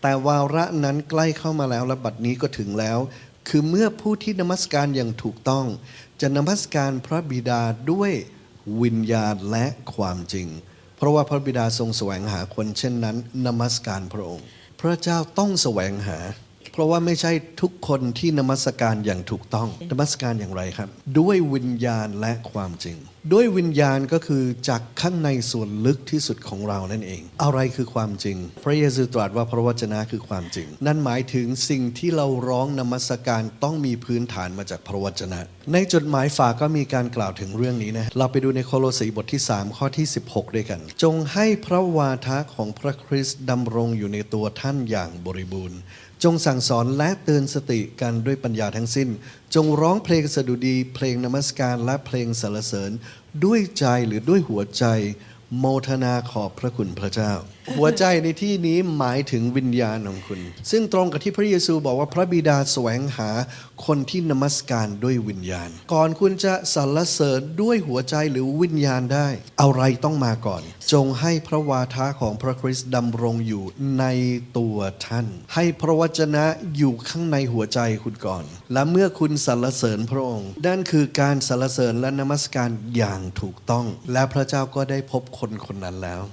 แต่วาระนั้นใกล้เข้ามาแล้วและบัดนี้ก็ถึงแล้ว คือเมื่อผู้ที่นมัสการอย่างถูกต้อง จะนมัสการพระบิดาด้วยวิญญาณและความจริง เพราะว่าพระบิดาทรงแสวงหาคนเช่นนั้น นมัสการพระองค์ พระเจ้าต้องแสวงหา เพราะว่าไม่ใช่ทุกคนที่นมัสการอย่างถูกต้องนมัสการอย่างไรครับ ด้วยวิญญาณและความจริง ด้วยวิญญาณก็คือจากข้างในส่วนลึกที่สุดของเรานั่นเอง อะไรคือความจริง พระเยซูตรัสว่าพระวจนะคือความจริง นั่นหมายถึงสิ่งที่เราร้องนมัสการต้องมีพื้นฐานมาจากพระวจนะ ในจดหมายฝากก็มีการกล่าวถึงเรื่องนี้นะเราไปดูในโคโลสีบทที่ 3 ข้อที่ 16 ด้วยกัน จงให้พระวาทะของพระคริสต์ดำรงอยู่ในตัวท่านอย่างบริบูรณ์ จงสั่งสอนและเตือนสติกันด้วยปัญญาทั้งสิ้น จงร้องเพลงสดุดี เพลงนมัสการและเพลงสรรเสริญ ด้วยใจหรือด้วยหัวใจ โมทนาขอบพระคุณพระเจ้า หัวใจในที่นี้หมายถึงวิญญาณของคุณ ซึ่งตรงกับที่พระเยซูบอกว่าพระบิดาแสวงหาคนที่นมัสการด้วยวิญญาณ ก่อนคุณจะสรรเสริญด้วยหัวใจหรือวิญญาณได้ อะไรต้องมาก่อน จงให้พระวาทะของพระคริสต์ดำรงอยู่ในตัวท่าน ให้พระวจนะอยู่ข้างในหัวใจคุณก่อน และเมื่อคุณสรรเสริญพระองค์นั่นคือการสรรเสริญและนมัสการอย่างถูกต้อง และพระเจ้าก็ได้พบคนคนนั้นแล้ว